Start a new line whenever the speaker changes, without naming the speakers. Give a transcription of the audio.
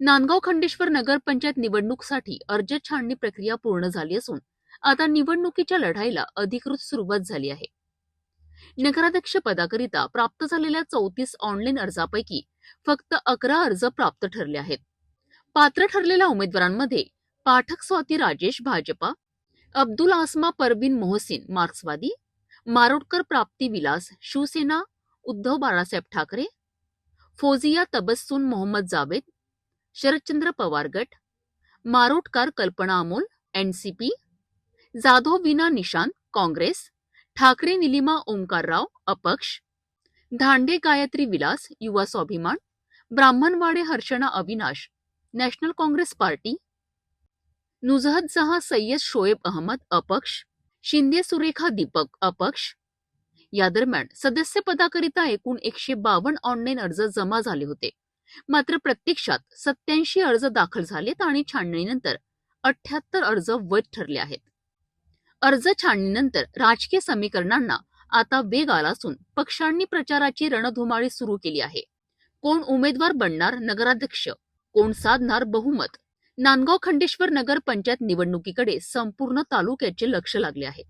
नांदगाव खंडेश्वर नगरपंचायत निवडणूकसाठी अर्ज छाणणी प्रक्रिया पूर्ण झाली असून आता निवडणुकीच्या लढाईला अधिकृत सुरुवात झाली आहे. नगराध्यक्ष पदाकरिता प्राप्त झालेल्या चौतीस ऑनलाईन अर्जापैकी फक्त अकरा अर्ज प्राप्त ठरले आहेत. पात्र ठरलेल्या उमेदवारांमध्ये पाठक स्वाती राजेश भाजपा अब्दुल आसमा परवीन मोहसिन मार्क्सवादी मारोडकर प्राप्ती विलास शिवसेना उद्धव बाळासाहेब ठाकरे फौजिया तबस्सून मोहम्मद जावेद शरदचंद्र पवार गट मारोटकार कल्पना अमोल एनसीपी जाधव विना निशांत काँग्रेस ठाकरे निलिमा ओंकारराव अपक्ष Dhande Gayatri Vilas Yuva Swabhiman Brahmanwade Harshana Avinash National Congress Party Nuzhat Jaha Sayyed Shoeb Ahmad अपक्ष शिंदे सुरेखा दीपक अपक्ष. या दरम्यान सदस्यपदाकरिता एकूण एकशे बावन्न ऑनलाईन अर्ज जमा झाले होते. मात्र प्रत्यक्षात सत्याऐंशी अर्ज दाखल झालेत आणि छाननीनंतर अठ्याहत्तर अर्ज वैध ठरले आहेत. अर्ज छाननीनंतर राजकीय समीकरणांना आता वेग आला असून पक्षांनी प्रचाराची रणधुमाळी सुरू केली आहे. कोण उमेदवार बनणार नगराध्यक्ष? कोण साधणार बहुमत? नांदगाव खंडेश्वर नगर पंचायत निवडणुकीकडे संपूर्ण तालुक्याचे लक्ष लागले आहे.